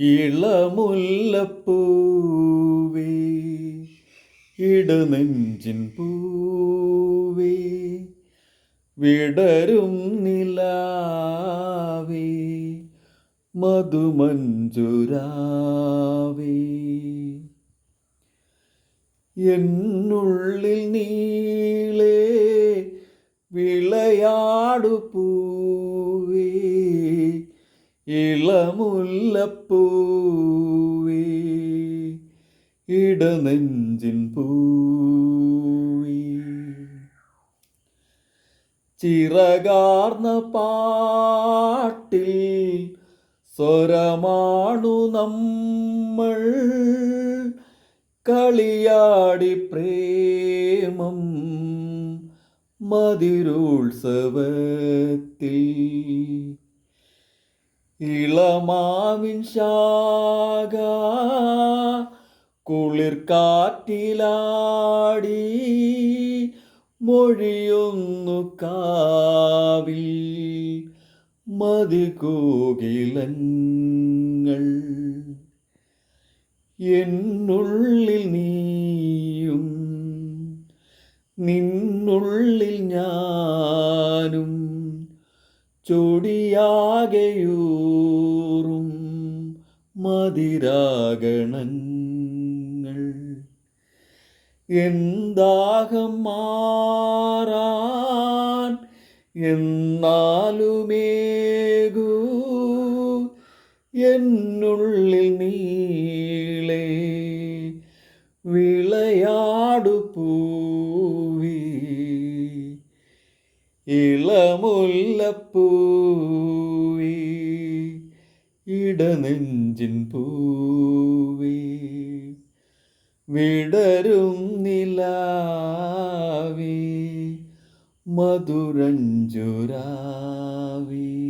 ഇളമുല്ലപ്പൂവേ ഇടനെഞ്ചിൻ പൂവേ വിടരും നിലാവേ മധുമഞ്ജുരാവേ. എന്നുള്ളിൽ നീളേ വിളയാടു പൂവേ ഇളമുല്ലപ്പൂവേ ഇടനെഞ്ചിൻ പൂവേ. ചിറകാർന്ന പാട്ടിൽ സ്വരമാണു നമ്മൾ കളിയാടി പ്രേമം മതിരോത്സവത്തിൽ. ഇളമാവിൻ ശാഖ കുളിർ കാറ്റിലാടി മൊഴിയൊന്നു കാവിൽ മതികോകിലങ്ങൾ. എന്നുള്ളിൽ നീയും നിന്നുള്ളിൽ ഞാനും ചൊടിയാകെയൂറും മതിരാഗണങ്ങൾ. എന്താകം മാറാൻ എന്നാലുമേകൂ. എന്നുള്ളിൽ നീളേ വിളയാടു ഇളമുല്ലപ്പൂവി ഇടനെഞ്ചിൻ പൂവി. വിടരും നിലാവി മധുരഞ്ജുരാവി